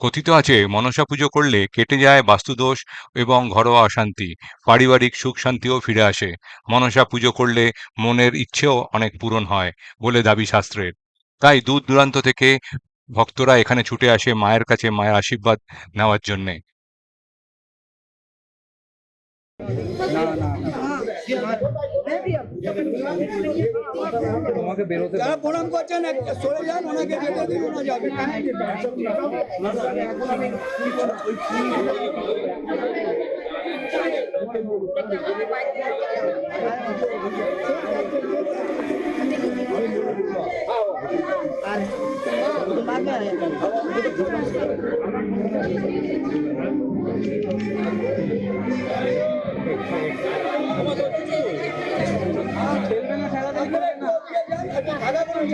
কথিত আছে, মনসা পুজো করলে কেটে যায় বাস্তুদোষ এবং ঘরোয়া অশান্তি, পারিবারিক সুখ শান্তিও ফিরে আসে। মনসা পুজো করলে মনের ইচ্ছেও অনেক পূরণ হয় বলে দাবি শাস্ত্রের। তাই দূর দূরান্ত থেকে ভক্তরা এখানে ছুটে আসে মায়ের কাছে মায়ের আশীর্বাদ নেওয়ার জন্যে। তোমাকে বেরোতে যারা প্রণাম করছেন সরে যান ওনাকে যেতে দিন ওনা যাবে খেলবে না চ-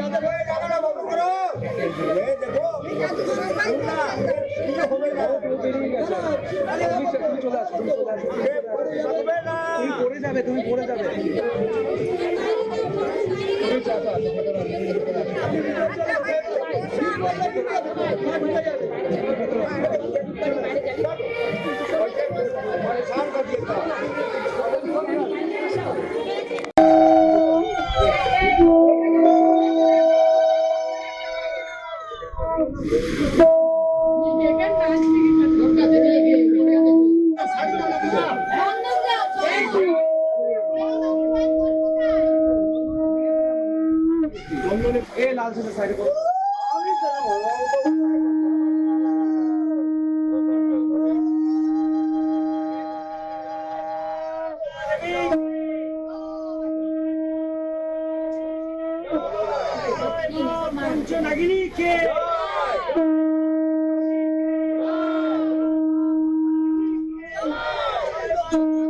তুমি পড়ে যাবে তুমি পড়ে যাবে তুমি 이번에 애 낳으셔서 살고 Thank you.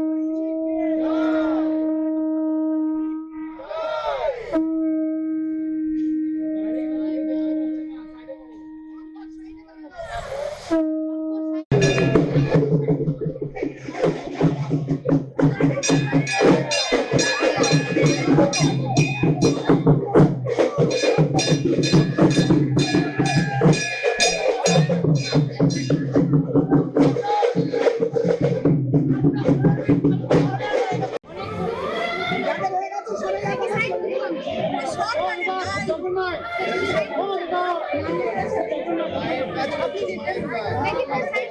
সাইডে করো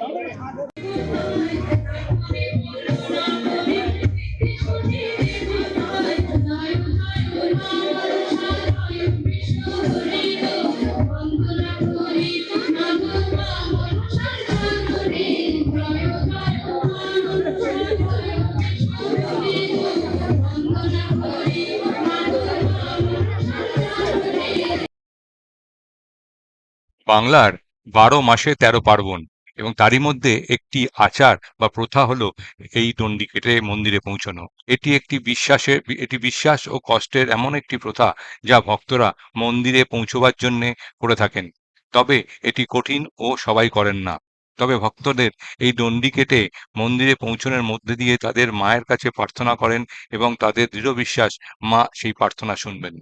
বাংলার বারো মাসে তেরো পার্বণ এবং তারই মধ্যে একটি আচার বা প্রথা হলো এই দণ্ডি কেটে মন্দিরে পৌঁছানো। এটি একটি বিশ্বাসের, এটি বিশ্বাস ও কষ্টের এমন একটি প্রথা যা ভক্তরা মন্দিরে পৌঁছবার জন্যে করে থাকেন। তবে এটি কঠিন ও সবাই করেন না। তবে ভক্তদের এই দণ্ডি কেটে মন্দিরে পৌঁছানোর মধ্যে দিয়ে তাদের মায়ের কাছে প্রার্থনা করেন এবং তাদের দৃঢ় বিশ্বাস মা সেই প্রার্থনা শুনবেন।